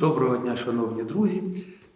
Доброго дня, шановні друзі.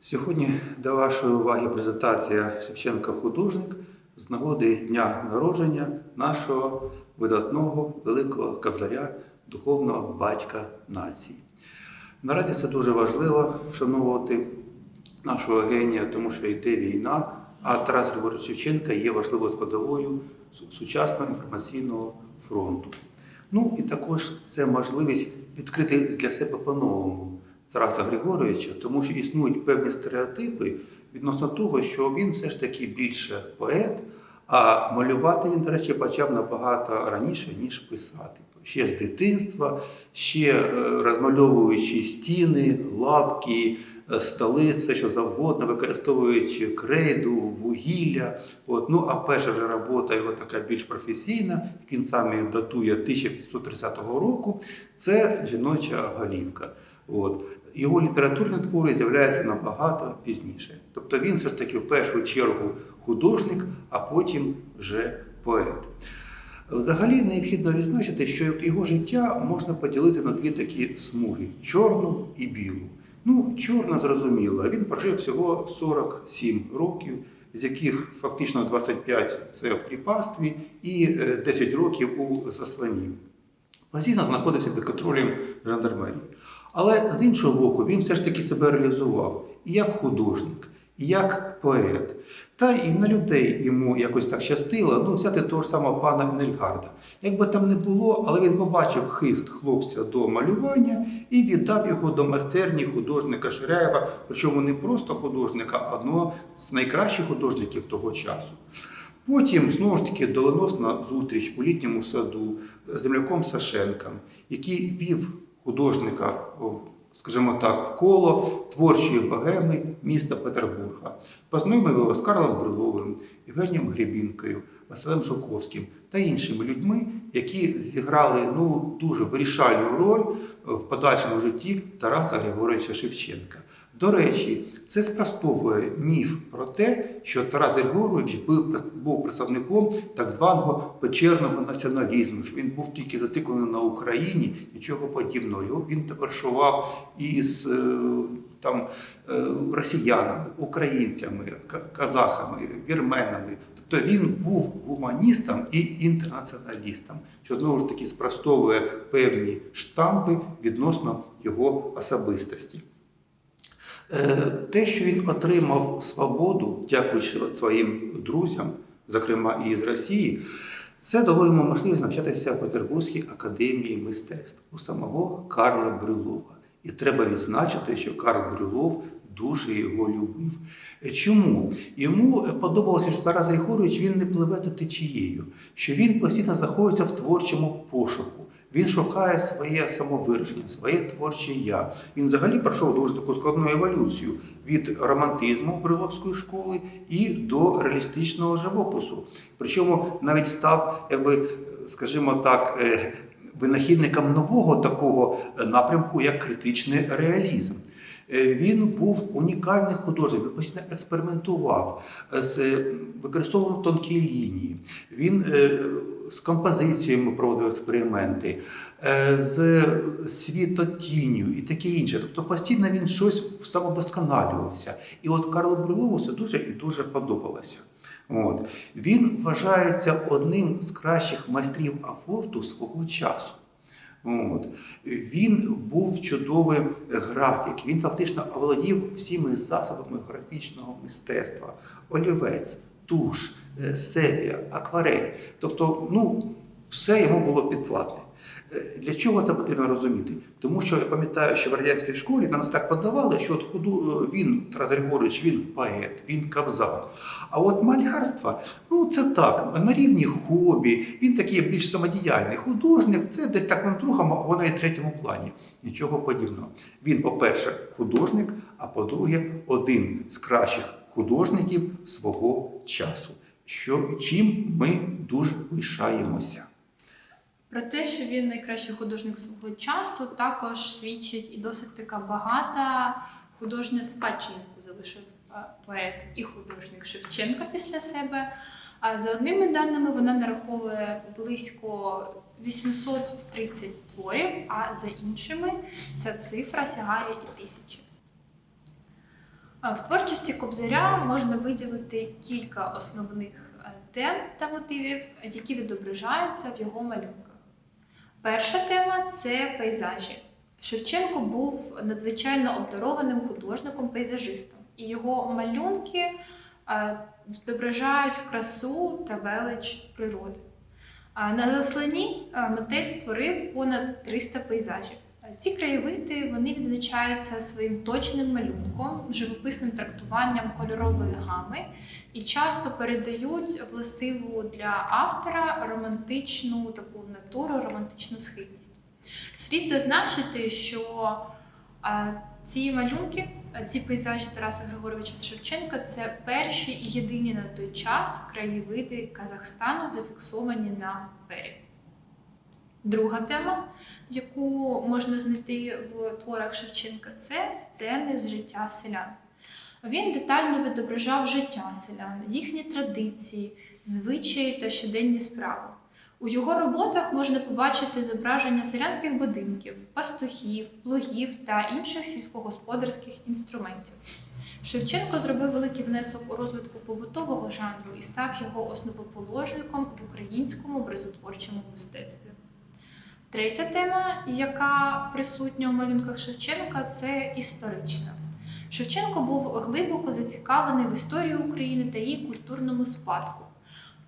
Сьогодні до вашої уваги презентація Шевченка художник з нагоди дня народження нашого видатного великого кобзаря, духовного батька нації. Наразі це дуже важливо вшановувати нашого генія, тому що йде війна, а Тарас Григорович Шевченка є важливою складовою сучасного інформаційного фронту. Ну і також це можливість відкрити для себе по-новому Тараса Григоровича, тому що існують певні стереотипи відносно того, що він все ж таки більше поет, а малювати він, до речі, почав набагато раніше, ніж писати. Ще з дитинства, ще е, розмальовуючи стіни, лавки, е, столи, все що завгодно, використовуючи крейду, вугілля. От, ну, а перша вже робота його така більш професійна, він сам і датує 1530 року, це жіноча голівка. От. Його літературні твори з'являються набагато пізніше. Тобто він все ж таки в першу чергу художник, а потім вже поет. Взагалі необхідно відзначити, що його життя можна поділити на дві такі смуги чорну і білу. Ну, чорна зрозуміла, він прожив всього 47 років, з яких фактично 25 це в кріпацтві і е, 10 років у засланні. Постійно знаходився під контролем жандармерії. Але з іншого боку, він все ж таки себе реалізував і як художник, і як поет. Та і на людей йому якось так щастило, ну, взяти того ж самого пана Нельгарда. Якби там не було, але він побачив хист хлопця до малювання і віддав його до майстерні художника Ширяєва, причому не просто художника, а одного з найкращих художників того часу. Потім знову ж таки доленосна зустріч у літньому саду з земляком Сашенком, який вів художника, скажімо так, в коло творчої богеми міста Петербурга. Познайомив його з Карлом Бриловим, Євгенієм Гребінкою, Василем Жуковським та іншими людьми, які зіграли ну, дуже вирішальну роль в подальшому житті Тараса Григоровича Шевченка. До речі, це спростовує міф про те, що Тарас Григорович був, представником так званого печерного націоналізму, що він був тільки зациклений на Україні, нічого подібного. Він товаришував із е, там, е, росіянами, українцями, казахами, вірменами. Тобто він був гуманістом і інтернаціоналістом, що знову ж таки спростовує певні штампи відносно його особистості. Е, Те, що він отримав свободу, дякуючи своїм друзям, зокрема і з Росії, це дало йому можливість навчатися в Петербурзькій академії мистецтв у самого Карла Брюлова. І треба відзначити, що Карл Брюлов дуже його любив. Е, Чому? Йому подобалося, що Тарас Григорович він не пливе за течією, що він постійно знаходиться в творчому пошуку. Він шукає своє самовираження, своє творче я. Він взагалі пройшов дуже таку складну еволюцію від романтизму Бриловської школи і до реалістичного живопису. Причому навіть став, якби, скажімо так, е, винахідником нового такого е, напрямку, як критичний реалізм. Е, Він був унікальний художник, він постійно експериментував, е, з, е, використовував тонкі лінії. Він з композиціями проводив експерименти, е, з світотінню і таке інше. Тобто постійно він щось самовдосконалювався. І от Карлу Брюлову це дуже і дуже подобалося. От. Він вважається одним з кращих майстрів афорту свого часу. От. Він був чудовий графік. Він фактично оволодів всіми засобами графічного мистецтва: олівець, туш, е, сепія, акварель. Тобто, ну, все йому було підвладне. Е, Для чого це потрібно розуміти? Тому що я пам'ятаю, що в радянській школі нам так подавали, що от худу е, він, Тарас Григорович, він поет, він кабзан. А от малярство, ну це так, на рівні хобі, він такий більш самодіяльний художник, це десь так на другому, або навіть третьому плані. Нічого подібного. Він, по-перше, художник, а по-друге, один з кращих художників свого часу. Що, чим ми дуже пишаємося. Про те, що він найкращий художник свого часу, також свідчить і досить така багата художня спадщина, яку залишив поет і художник Шевченка після себе. А за одними даними вона нараховує близько 830 творів, а за іншими ця цифра сягає і тисячі. В творчості Кобзаря можна виділити кілька основних е, тем та мотивів, які відображаються в його малюнках. Перша тема це пейзажі. Шевченко був надзвичайно обдарованим художником-пейзажистом, і його малюнки е, відображають красу та велич природи. На засланні е, митець створив понад 300 пейзажів. Ці краєвиди вони відзначаються своїм точним малюнком, живописним трактуванням кольорової гами і часто передають властиву для автора романтичну таку натуру, романтичну схильність. Слід зазначити, що ці малюнки, ці пейзажі Тараса Григоровича Шевченка це перші і єдині на той час краєвиди Казахстану, зафіксовані на папері. Друга тема, яку можна знайти в творах Шевченка, це сцени з життя селян. Він детально відображав життя селян, їхні традиції, звичаї та щоденні справи. У його роботах можна побачити зображення селянських будинків, пастухів, плугів та інших сільськогосподарських інструментів. Шевченко зробив великий внесок у розвитку побутового жанру і став його основоположником в українському образотворчому мистецтві. Третя тема, яка присутня у малюнках Шевченка, це історична. Шевченко був глибоко зацікавлений в історії України та її культурному спадку.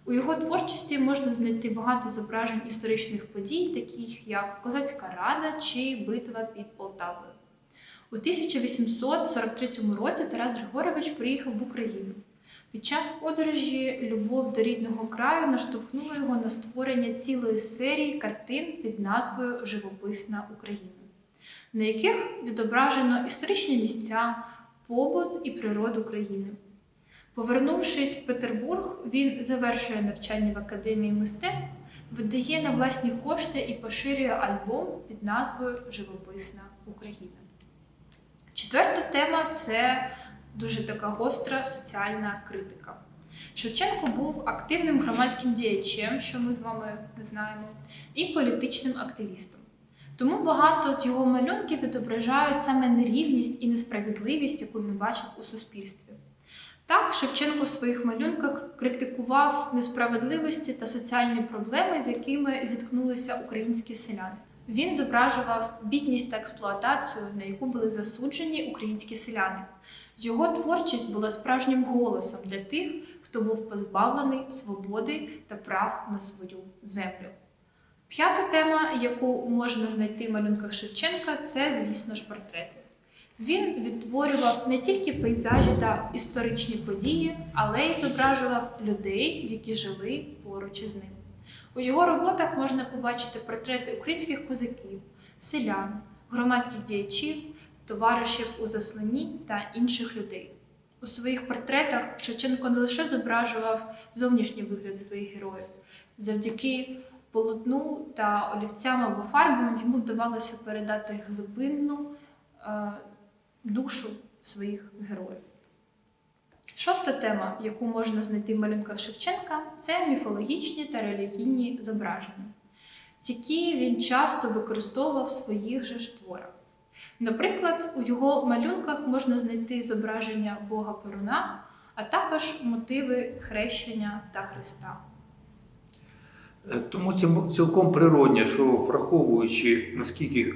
У його творчості можна знайти багато зображень історичних подій, таких як Козацька Рада чи Битва під Полтавою. У 1843 році Тарас Григорович приїхав в Україну. Під час подорожі любов до рідного краю наштовхнула його на створення цілої серії картин під назвою Живописна Україна, на яких відображено історичні місця, побут і природу країни. Повернувшись в Петербург, він завершує навчання в академії мистецтв, видає на власні кошти і поширює альбом під назвою Живописна Україна. Четверта тема це дуже така гостра соціальна критика. Шевченко був активним громадським діячем, що ми з вами знаємо, і політичним активістом. Тому багато з його малюнків відображають саме нерівність і несправедливість, яку він бачив у суспільстві. Так, Шевченко в своїх малюнках критикував несправедливості та соціальні проблеми, з якими зіткнулися українські селяни. Він зображував бідність та експлуатацію, на яку були засуджені українські селяни. Його творчість була справжнім голосом для тих, хто був позбавлений свободи та прав на свою землю. П'ята тема, яку можна знайти в малюнках Шевченка, це, звісно ж, портрети. Він відтворював не тільки пейзажі та історичні події, але й зображував людей, які жили поруч із ним. У його роботах можна побачити портрети українських козаків, селян, громадських діячів, товаришів у засланні та інших людей. У своїх портретах Шевченко не лише зображував зовнішній вигляд своїх героїв, завдяки полотну та олівцям або фарбам йому вдавалося передати глибинну е, душу своїх героїв. Шоста тема, яку можна знайти в малюнках Шевченка, це міфологічні та релігійні зображення, які він часто використовував в своїх же ж творах. Наприклад, у його малюнках можна знайти зображення Бога Перуна, а також мотиви хрещення та Христа. Е, Тому цім- цілком природне, що враховуючи наскільки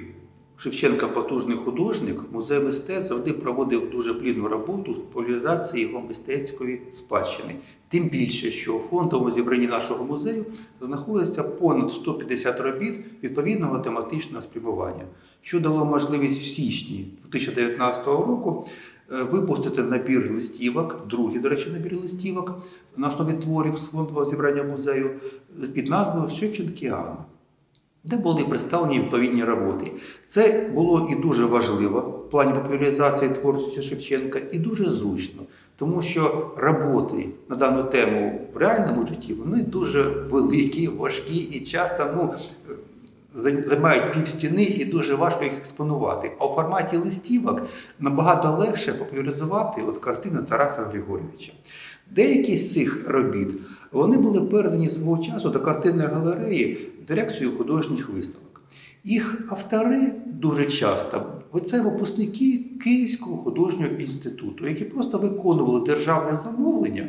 Шевченка потужний художник, музей мистецтв завжди проводив дуже плідну роботу з популяризації його мистецької спадщини. Тим більше, що у фондовому зібранні нашого музею знаходиться понад 150 робіт відповідного тематичного спрямування, що дало можливість в січні 2019 року е, випустити набір листівок, другий, до речі, набір листівок на основі творів з фондового зібрання музею е, під назвою Шевченкіана, де були представлені відповідні роботи. Це було і дуже важливо в плані популяризації творчості Шевченка, і дуже зручно, тому що роботи на дану тему в реальному житті вони дуже великі, важкі і часто ну, займають пів стіни і дуже важко їх експонувати. А у форматі листівок набагато легше популяризувати от картини Тараса Григорьовича. Деякі з цих робіт вони були передані свого часу до картинної галереї дирекцією художніх виставок. Їх автори дуже часто це випускники Київського художнього інституту, які просто виконували державне замовлення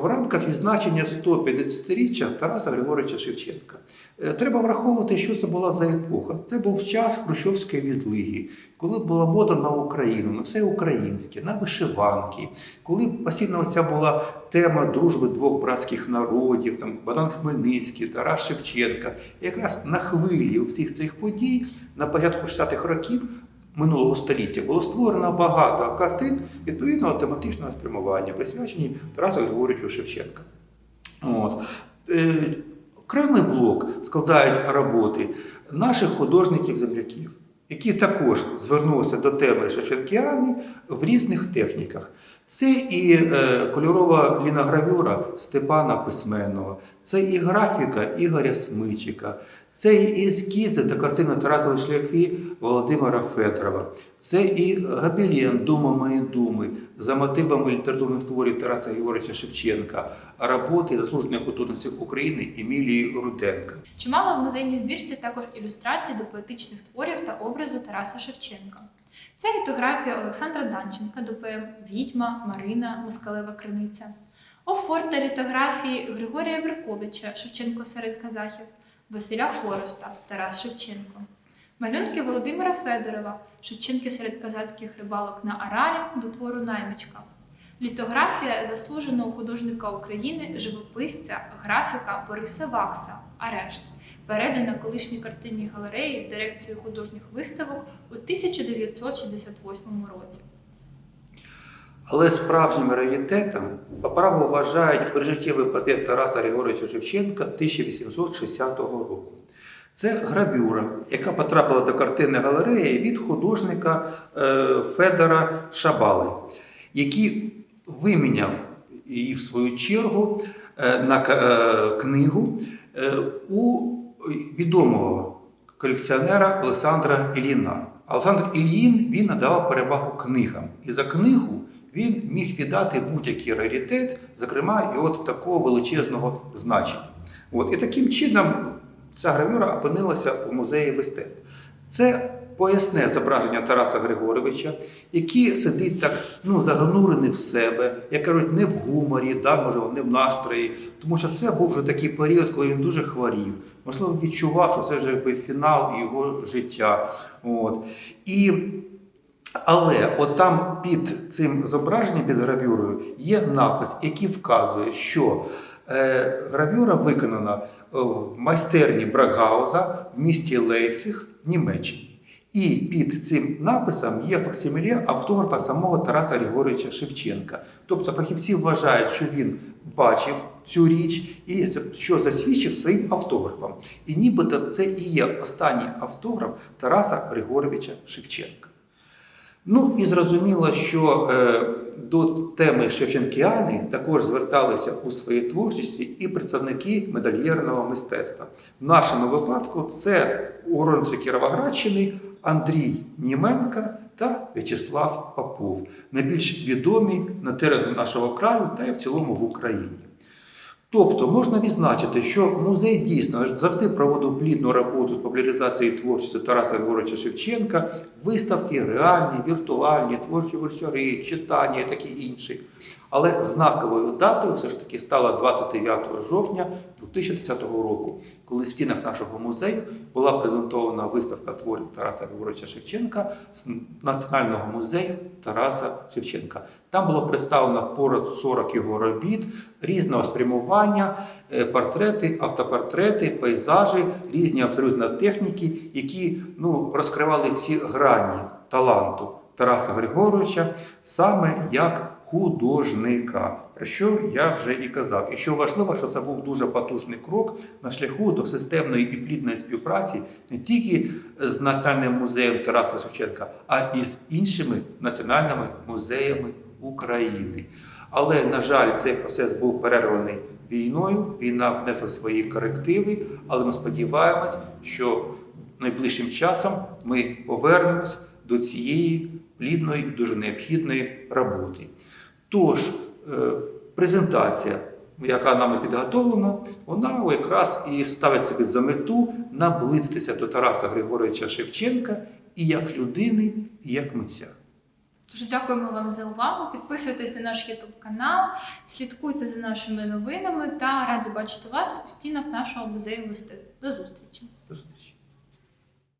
в рамках відзначення 150-річчя Тараса Григоровича Шевченка. Е, Треба враховувати, що це була за епоха. Це був час Хрущовської відлиги, коли була мода на Україну, на все українське, на вишиванки, коли постійно ця була тема дружби двох братських народів, там Богдан Хмельницький, Тарас Шевченка. І якраз на хвилі всіх цих подій на початку 60-х років минулого століття було створено багато картин відповідного тематичного спрямування, присвячені Тарасу Григоровичу Шевченка. От. Е, окремий блок складають роботи наших художників-земляків, які також звернулися до теми Шевченкіани в різних техніках. Це і е, кольорова ліногравюра Степана Письменного, це і графіка Ігоря Смичика, це і ескізи та картини Тарасові шляхи Володимира Федорова, це і гобелен Дума мої думи за мотивами літературних творів Тараса Григоровича Шевченка, роботи заслуженої художниці України Емілії Руденка. Чимало в музейній збірці також ілюстрацій до поетичних творів та образу Тараса Шевченка. Це літографія Олександра Данченка до поем Відьма, Марина, Москалева Криниця. Офор та літографії Григорія Берковича Шевченко серед казахів, Василя Хвороста, Тарас Шевченко. Малюнки Володимира Федорова, Шевченки серед казацьких рибалок на Аралі до твору Наймичка. Літографія заслуженого художника України, живописця, графіка Бориса Вакса Арешт, передана колишній картинній галереї дирекцію художніх виставок у 1968 році. Але справжнім раритетом по праву вважають прижиттєвий портрет Тараса Григоровича Шевченка 1860 року. Це гравюра, яка потрапила до картинної галереї від художника е, Федора Шабали, який виміняв її в свою чергу е, на е, книгу у відомого колекціонера Олександра Ілліна. Олександр Ільїн він надавав перевагу книгам. І за книгу він міг віддати будь-який раритет, зокрема, і от такого величезного значення. От, і таким чином ця гравюра опинилася у музеї мистецтв. Це поясне зображення Тараса Григоровича, який сидить так ну, загнурений в себе, як кажуть, не в гуморі, да, можливо, не в настрої, тому що це був вже такий період, коли він дуже хворів. Можливо, відчував, що це вже якби фінал його життя. От. І але там під цим зображенням, під гравюрою, є напис, який вказує, що е, гравюра виконана е, в майстерні Брагауза в місті Лейпциг Німеччині. І під цим написом є факсиміле автографа самого Тараса Григоровича Шевченка. Тобто фахівці вважають, що він бачив цю річ і що засвідчив своїм автографом. І нібито це і є останній автограф Тараса Григоровича Шевченка. Ну і зрозуміло, що е, до теми Шевченкіани також зверталися у своїй творчості і представники медальєрного мистецтва. В нашому випадку це уродженці Кіровоградщини Андрій Німенка та В'ячеслав Попов, найбільш відомі на теренах нашого краю та й в цілому в Україні. Тобто можна відзначити, що музей дійсно завжди проводив плідну роботу з популяризації творчості Тараса Григоровича Шевченка, виставки реальні, віртуальні, творчі вечори, читання і таке інше. Але знаковою датою все ж таки стала 29 жовтня 2010 року, коли в стінах нашого музею була презентована виставка творів Тараса Григоровича Шевченка з Національного музею Тараса Шевченка. Там було представлено понад 40 його робіт різного спрямування, е, портрети, автопортрети, пейзажі, різні абсолютно техніки, які ну, розкривали всі грані таланту Тараса Григоровича саме як художника, про що я вже і казав. І що важливо, що це був дуже потужний крок на шляху до системної і плідної співпраці не тільки з Національним музеєм Тараса Шевченка, а і з іншими національними музеями України. Але, на жаль, цей процес був перерваний війною. Війна внесла свої корективи, але ми сподіваємось, що найближчим часом ми повернемось до цієї плідної і дуже необхідної роботи. Тож, е, презентація, яка нами підготовлена, вона якраз і ставить собі за мету наблизитися до Тараса Григоровича Шевченка і як людини, і як митця. Дуже дякуємо вам за увагу. Підписуйтесь на наш YouTube канал, слідкуйте за нашими новинами та раді бачити вас у стінах нашого музею мистецтв. До зустрічі! До зустрічі.